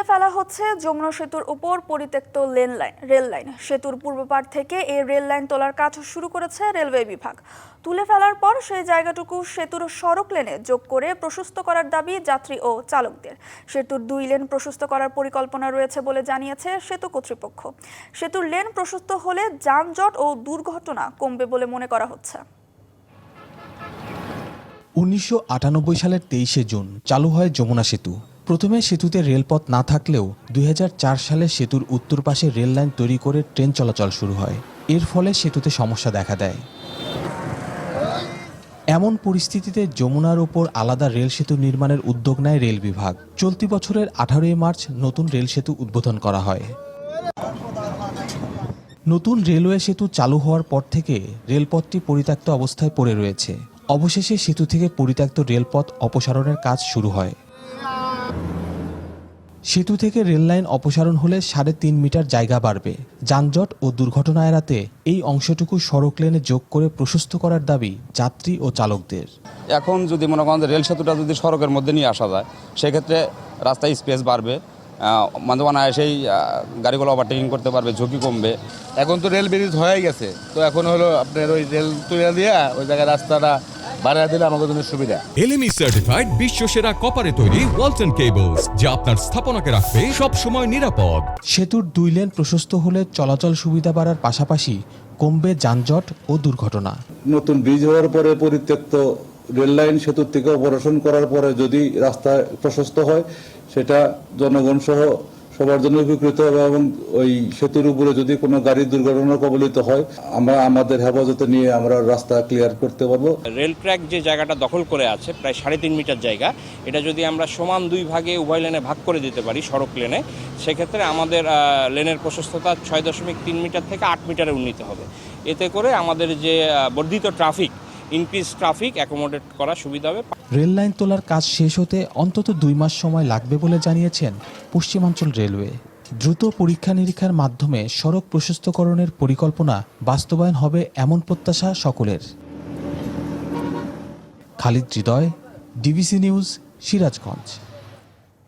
তুলে ফেলা হচ্ছে যমুনা সেতুর উপর পরিত্যক্ত লেন লাইন, রেল লাইন। সেতুর পূর্ব পার থেকে এই রেল লাইন তোলার কাজ শুরু করেছে রেলওয়ে বিভাগ। তুলে ফেলার পর সেই জায়গাটুকু সেতুর সড়ক লেনে যোগ করে প্রশস্ত করার দাবি যাত্রী ও চালকদের। সেতুর দুই লেন প্রশস্ত করার পরিকল্পনা রয়েছে বলে জানিয়েছে সেতু কর্তৃপক্ষ। সেতুর লেন প্রশস্ত হলে যানজট ও দুর্ঘটনা কমবে বলে মনে করা হচ্ছে। উনিশশো আটানব্বই সালের তেইশে জুন চালু হয় যমুনা সেতু। প্রথমে সেতুতে রেলপথ না থাকলেও দুই হাজার চার সালে সেতুর উত্তর পাশে রেল লাইন তৈরি করে ট্রেন চলাচল শুরু হয়। এর ফলে সেতুতে সমস্যা দেখা দেয়। এমন পরিস্থিতিতে যমুনার ওপর আলাদা রেল সেতু নির্মাণের উদ্যোগ নেয় রেল বিভাগ। চলতি বছরের আঠারোই মার্চ নতুন রেল সেতু উদ্বোধন করা হয়। নতুন রেলওয়ে সেতু চালু হওয়ার পর থেকে রেলপথটি পরিত্যক্ত অবস্থায় পড়ে রয়েছে। অবশেষে সেতু থেকে পরিত্যক্ত রেলপথ অপসারণের কাজ শুরু হয়। সেতু থেকে রেল লাইন অপসারণ হলে সাড়ে তিন মিটার জায়গা বাড়বে। যানজট ও দুর্ঘটনা এড়াতে এই অংশটুকু সড়ক লেনে যোগ করে প্রশস্ত করার দাবি যাত্রী ও চালকদের। এখন যদি মনে করেন রেল সেতুটা যদি সড়কের মধ্যে নিয়ে আসা যায়, সেক্ষেত্রে রাস্তায় স্পেস বাড়বে মানে অনায়াসেই গাড়িগুলো ওভারটেকিং করতে পারবে, ঝুঁকি কমবে। এখন তো রেল ব্রিজ হয়ে গেছে। তো এখন হলো আপনার ওই রেল তুলে দিয়ে ওই জায়গায় রাস্তাটা বাড়িয়ে দিলে আমাদের জন্য সুবিধা। এলএমই সার্টিফাইড বিশ্ব সেরা কপারে তৈরি ওয়ালটন কেবলস যা আপনার স্থাপনাকে রাখবে সব সময় নিরাপদ। সেতুর দুই লেন প্রশস্ত হলে চলাচল সুবিধা বাড়ার পাশাপাশি কমবে যানজট ও দুর্ঘটনা। নতুন ব্রিজ হওয়ার পরে পরিত্যক্ত রেল লাইন সেতুর থেকে অপারেশন করার পরে যদি রাস্তা প্রশস্ত হয় সেটা জনগণ সহ সবার জন্য উপকৃত হবে এবং ওই সেতুর উপরে যদি কোনো গাড়ি দুর্ঘটনা কবলিত হয়, আমরা আমাদের হেফাজতে নিয়ে আমরা রাস্তা ক্লিয়ার করতে পারব। রেল ট্র্যাক যে জায়গাটা দখল করে আছে, প্রায় সাড়ে তিন মিটার জায়গা, এটা যদি আমরা সমান দুই ভাগে উভয় লেনে ভাগ করে দিতে পারি, সড়ক লেনে, সেক্ষেত্রে আমাদের লেনের প্রশস্ততা ছয় দশমিক তিন মিটার থেকে আট মিটারে উন্নীত হবে। এতে করে আমাদের যে বর্ধিত ট্রাফিক ইনক্রিজ ট্রাফিক অ্যাকোমোডেট করা সুবিধা হবে। রেল লাইন তোলার কাজ শেষ হতে অন্তত দুই মাস সময় লাগবে বলে জানিয়েছেন পশ্চিমাঞ্চল রেলওয়ে। দ্রুত পরীক্ষা নিরীক্ষার মাধ্যমে সড়ক প্রশস্তকরণের পরিকল্পনা বাস্তবায়ন হবে এমন প্রত্যাশা সকলের। Khalid Hridoy, DBC News, Sirajganj.